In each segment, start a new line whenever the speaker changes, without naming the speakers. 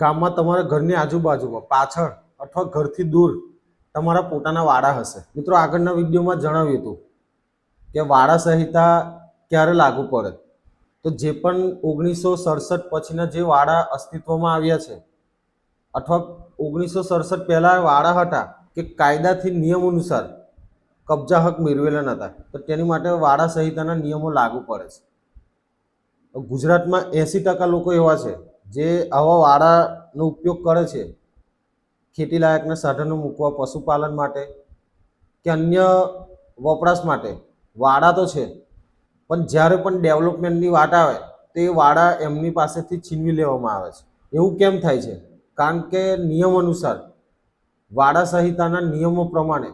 ગામમાં તમારા ઘરની આજુબાજુમાં, પાછળ અથવા ઘરથી દૂર તમારા પોતાના વાડા હશે. મિત્રો, આગળના વિડીયોમાં જણાવ્યું હતું કે વાડા સંહિતા ક્યારે લાગુ પડે? તો જે પણ ઓગણીસો સડસઠ પછીના જે વાડા અસ્તિત્વમાં આવ્યા છે, અથવા ઓગણીસો સડસઠ પહેલાં વાડા હતા કે કાયદાથી નિયમ અનુસાર કબજા હક મેળવેલા નહોતા તો તેની માટે વાડા સંહિતાના નિયમો લાગુ પડે છે. ગુજરાતમાં એંસી ટકા લોકો એવા છે જે આવા વાડાનો ઉપયોગ કરે છે, ખેતીલાયકના સાધનો મૂકવા, પશુપાલન માટે કે અન્ય વપરાશ માટે. વાડા તો છે, પણ જ્યારે પણ ડેવલપમેન્ટની વાત આવે, તો વાડા એમની પાસેથી છીનવી લેવામાં આવે છે. એવું કેમ થાય છે? કારણ કે નિયમ અનુસાર વાડા સંહિતાના નિયમો પ્રમાણે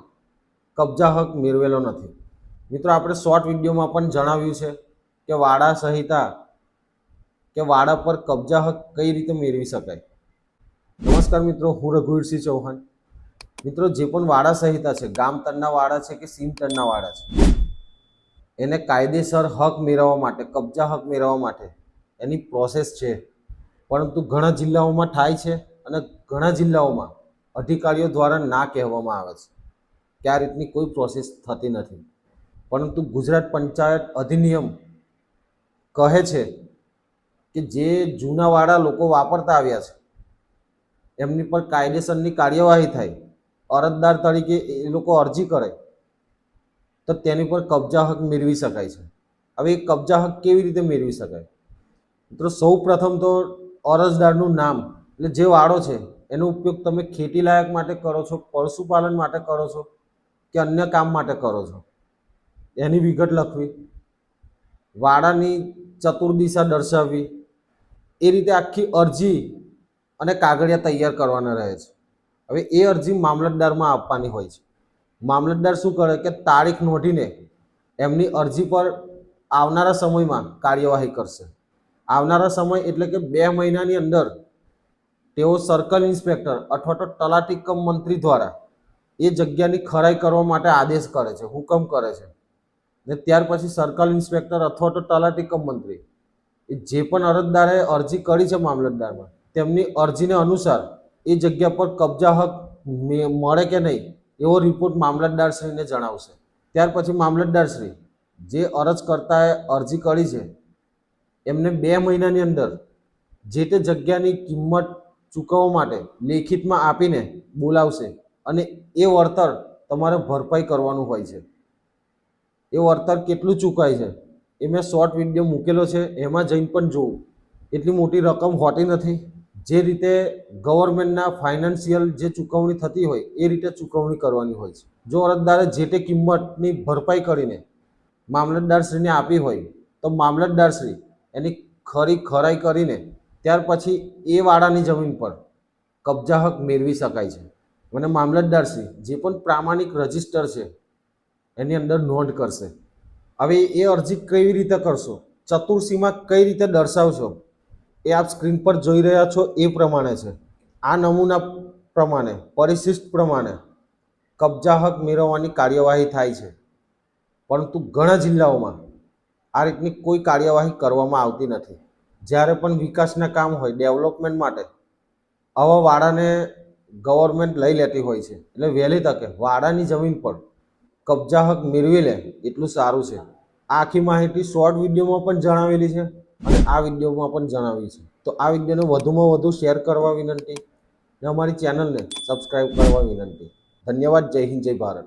કબજા હક મેળવેલો નથી. મિત્રો, આપણે શોર્ટ વિડીયોમાં પણ જણાવ્યું છે કે વાડા સંહિતા કે વાડા પર કબજા હક કઈ રીતે મેળવી શકાય? નમસ્કાર મિત્રો, હું રઘુવીરસિંહ ચૌહાણ. મિત્રો, જે પણ વાડા સંહિતા છે, ગામ તરના વાડા છે કે સીમ તરના વાડા છે, એને કાયદેસર હક મેળવવા માટે, કબજા હક મેળવવા માટે એની પ્રોસેસ છે. પરંતુ ઘણા જિલ્લાઓમાં થાય છે અને ઘણા જિલ્લાઓમાં અધિકારીઓ દ્વારા ના કહેવામાં આવે છે કે આ રીતની કોઈ પ્રોસેસ થતી નથી. પરંતુ ગુજરાત પંચાયત અધિનિયમ કહે છે કે જે જૂના વાડા લોકો વાપરતા આવ્યા છે, એમની પર કાયદેસરની કાર્યવાહી થાય, અરજદાર તરીકે એ લોકો અરજી કરે, તો તેની પર કબજા હક મેળવી શકાય છે. હવે એ કબજા હક કેવી રીતે મેળવી શકાય? મિત્રો સૌ પ્રથમ તો અરજદારનું નામ, એટલે જે વાડો છે, એનો ઉપયોગ તમે ખેતી લાયક માટે કરો છો, પશુપાલન માટે કરો છો, કે અન્ય કામ માટે કરો છો? એની વિગત લખવી વાડાની ચતુર્દિશા દર્શાવવી એ રીતે આખી અરજી અને કાગળિયા તૈયાર કરવાના રહે છે. હવે એ અરજી મામલતદારમાં આપવાની હોય છે. મામલતદાર શું કરે કે તારીખ નોંધીને એમની અરજી પર આવનારા સમયમાં કાર્યવાહી કરશે. આવનારા સમય એટલે કે બે મહિનાની અંદર તેઓ સર્કલ ઇન્સ્પેક્ટર અથવા તો તલાટી કમ મંત્રી દ્વારા એ જગ્યાની ખરાઈ કરવા માટે આદેશ કરે છે, હુકમ કરે છે. ને ત્યાર પછી સર્કલ ઇન્સ્પેક્ટર અથવા તો તલાટી કમ મંત્રી જે પણ અરજદારે અરજી કરી છે મામલતદારમાં, તેમની અરજીને અનુસાર એ જગ્યા પર કબજા હક મળે કે નહીં, એવો રિપોર્ટ મામલતદારશ્રીને જણાવશે. ત્યાર પછી મામલતદારશ્રી જે અરજકર્તાએ અરજી કરી છે, એમને બે મહિનાની અંદર જે તે જગ્યાની કિંમત ચૂકવવા માટે લેખિતમાં આપીને બોલાવશે અને એ વળતર તમારે ભરપાઈ કરવાનું હોય છે. એ વળતર કેટલું ચૂકાય છે? એ મેં શોર્ટ વીડિયો મૂકેલો છે, એમાં જઈને પણ જોવું એટલી મોટી રકમ હોતી નથી. જે રીતે ગવર્મેન્ટના ફાઇનાન્શિયલ જે ચૂકવણી થતી હોય, એ રીતે ચૂકવણી કરવાની હોય છે. જો અરજદારે જે તે કિંમતની ભરપાઈ કરીને મામલતદારશ્રીને આપી હોય, તો મામલતદારશ્રી એની ખરી ખરાઈ કરીને ત્યાર પછી એ વાડાની જમીન પર કબજા હક મેળવી શકાય છે. અને મામલતદારશ્રી જે પણ પ્રામાણિક રજિસ્ટર છે, એની અંદર નોંધ કરશે. હવે એ અરજી કેવી રીતે કરશો? ચતુર્સીમાં કઈ રીતે દર્શાવશો? એ આપ સ્ક્રીન પર જોઈ રહ્યા છો એ પ્રમાણે છે. આ નમૂના પ્રમાણે, પરિશિષ્ટ પ્રમાણે કબજા હક મેળવવાની કાર્યવાહી થાય છે. પરંતુ ઘણા જિલ્લાઓમાં આ રીતની કોઈ કાર્યવાહી કરવામાં આવતી નથી. જ્યારે પણ વિકાસના કામ હોય, ડેવલપમેન્ટ માટે, આવા વાડાને ગવર્મેન્ટ લઈ લેતી હોય છે. એટલે વહેલી તકે વાડાની જમીન પર કબજા હક મેળવી લે એટલું સારું છે. આખી માહિતી શોર્ટ વિડીયોમાં પણ જણાવેલી છે અને આ વિડીયોમાં પણ જણાવી છે. તો આ વિડીયોને વધુમાં વધુ શેર કરવા વિનંતી અને અમારી ચેનલને સબસ્ક્રાઈબ કરવા વિનંતી. ધન્યવાદ. જય હિન્દ, જય ભારત.